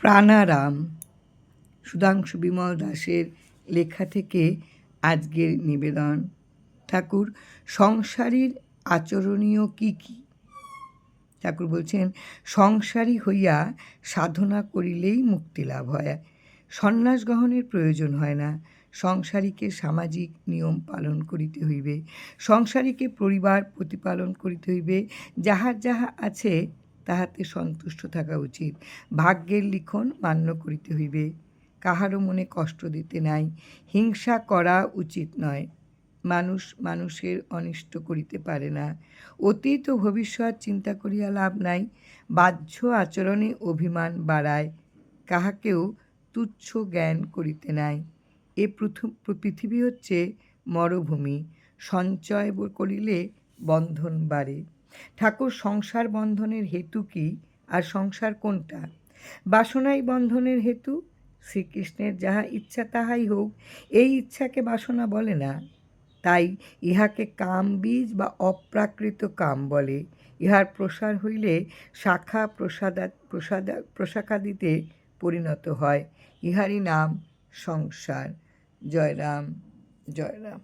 প্রাণারাম। সুধাংশু বিমল দাসের লেখা থেকে আজকের নিবেদন। ঠাকুর, সংসারীর আচরণীয় কি কি? ঠাকুর বলছেন, সংসারী হইয়া সাধনা করিলেই মুক্তি লাভ হয়। সন্ন্যাস গ্রহণের প্রয়োজন হয় না। সংসারীকে সামাজিক নিয়ম পালন করিতে হইবে। সংসারীকে পরিবার প্রতিপালন করিতে হইবে। যাহার যাহা আছে তাহাতে সন্তুষ্ট থাকা উচিত। ভাগ্যের লিখন মান্য করিতে হইবে। কাহারও মনে কষ্ট দিতে নাই। হিংসা করা উচিত নয়। মানুষ মানুষের অনিষ্ট করিতে পারে না। অতীত ও ভবিষ্যৎ চিন্তা করিয়া লাভ নাই। বাহ্য আচরণে অভিমান বাড়ায়। কাহাকেও তুচ্ছ জ্ঞান করিতে নাই। এ পৃথিবী হচ্ছে মরভূমি। সঞ্চয় করিলে বন্ধন বাড়ে। ঠাকুর সংসার বন্ধনের হেতু কি আর সংসার কোনটা? বাসনাই বন্ধনের হেতু? শ্রীকৃষ্ণের যাহা ইচ্ছা তাহাই হোক, এই ইচ্ছাকে বাসনা বলে না। তাই ইহাকে কাম বীজ বা অপ্রাকৃত কাম বলে। ইহার প্রসার হইলে শাখা প্রসাদা প্রসাদা, প্রশাখাদিতে পরিণত হয়। ইহারই নাম সংসার। জয়রাম জয়রাম।